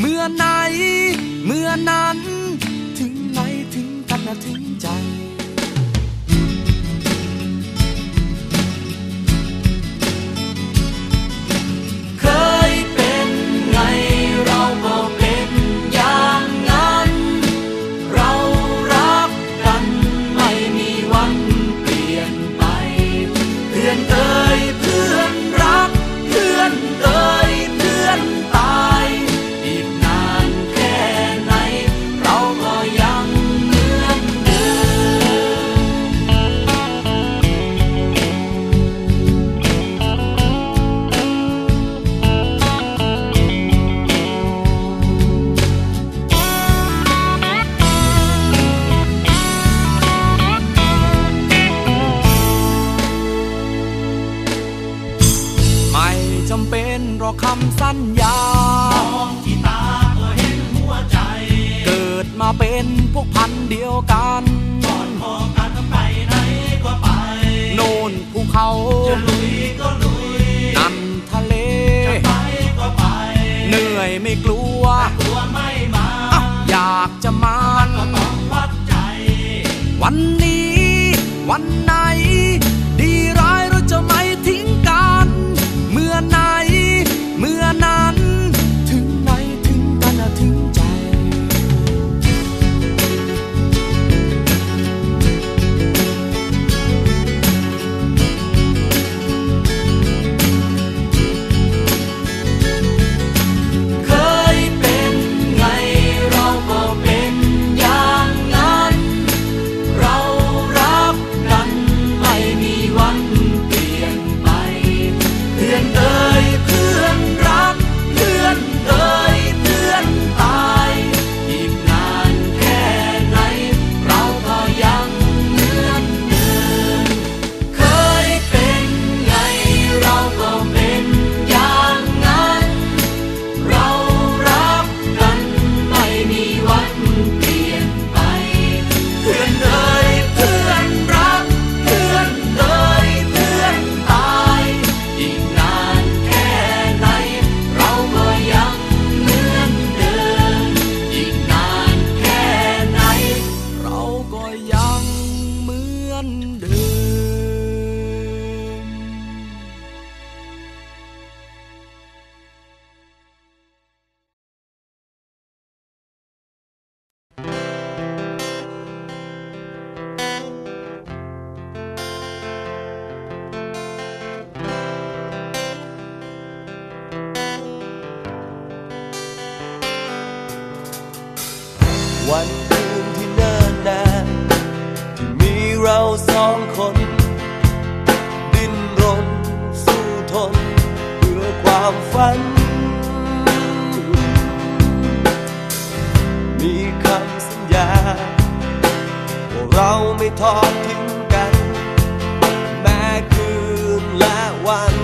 เมื่อไหน เมื่อนั้นถึงไหน เเราสองคน ดิ้นรนสู้ทน เพื่อความฝัน มีคำสัญญาว่าเราไม่ทอดทิ้งกัน แม้คืนและวัน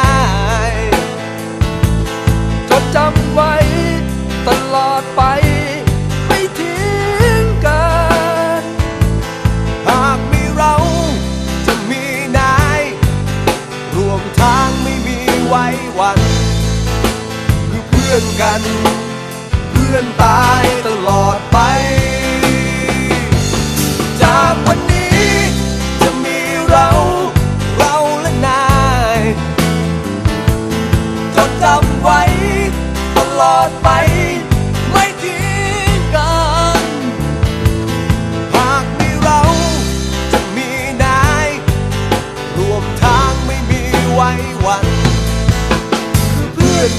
ไปไม่ทิ้งกัน หากมีเราจะมีนายรวมทางไม่มีไว้วัน คือเพื่อนกัน เพื่อนตายตลอดไป